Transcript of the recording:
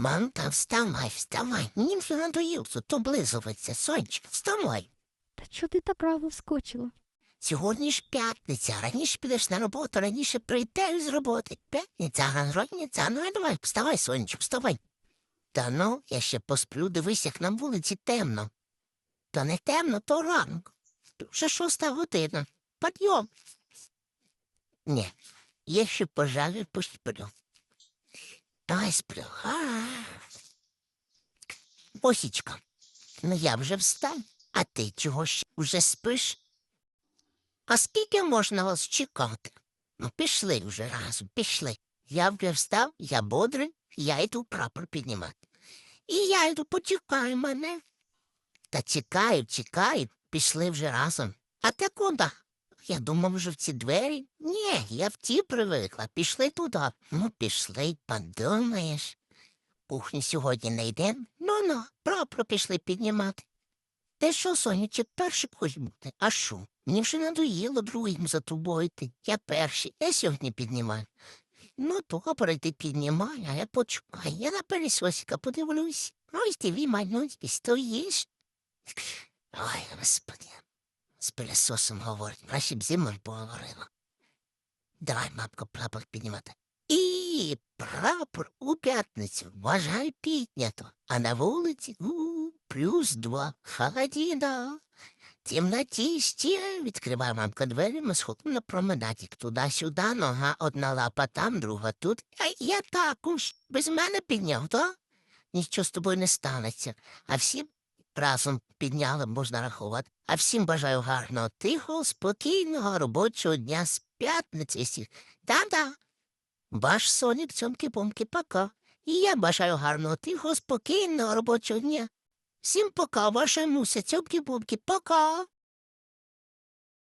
Мамка, вставай, вставай. Мені вже надоїло тут облизуватися. Сонечко, вставай. Та чого ти так рано вскочила? Сьогодні ж п'ятниця, раніше підеш на роботу, раніше прийдеш з роботи. П'ятниця, родниця, ну давай, вставай, сонечко, вставай. Та ну, я ще посплю, дивись, як на вулиці темно. Та не темно, то ранок. Вже шоста година. Підйом. Ні, я ще, пожалуй, посплю. Давай сплю. А. Босічка, ну я вже встав, а ти чого ще вже спиш? А скільки можна вас чекати? Ну, пішли вже разом, пішли. Я вже встав, я бодрий, я йду прапор піднімати. І я йду, почекай мене. Та чекаю, чекаю, пішли вже разом. А ти куди? Я думав, вже в ці двері. Ні, я в ті привикла. Пішли туди. Ну, пішли, подумаєш. Кухню сьогодні не йдемо. Ну ну, прапор пішли піднімати. Ти що, сонячок, перший хочеш бути? А що? Мені вже надоїло другим за тобою йти. Я перший, я сьогодні піднімаю. Ну, добре, ти піднімай, а я почекаю. Я на пересосіка подивлюсь. Ось ти ві малюнський стоїш. Ой, господи. З пилесосом говорить, краще б зі мною поговорила. Давай, мапко, прапор піднімати. І прапор у п'ятницю, вважай піднято, а на вулиці у, плюс два, холодіна. Темноті ще відкриває мамка двері, ми сходимо на променадік. Туди-сюди, нога одна лапа там, друга тут. А я також без мене підняв, так? Нічого з тобою не станеться. А всім разом підняли, можна рахувати. А всім бажаю гарного, тихого, спокійного робочого дня з п'ятниці. Да-да. Ваш сонік цьомки-помки пока. І я бажаю гарного, тихого, спокійного робочого дня. Всім пока, ваша муся, цьомки-помки, пока.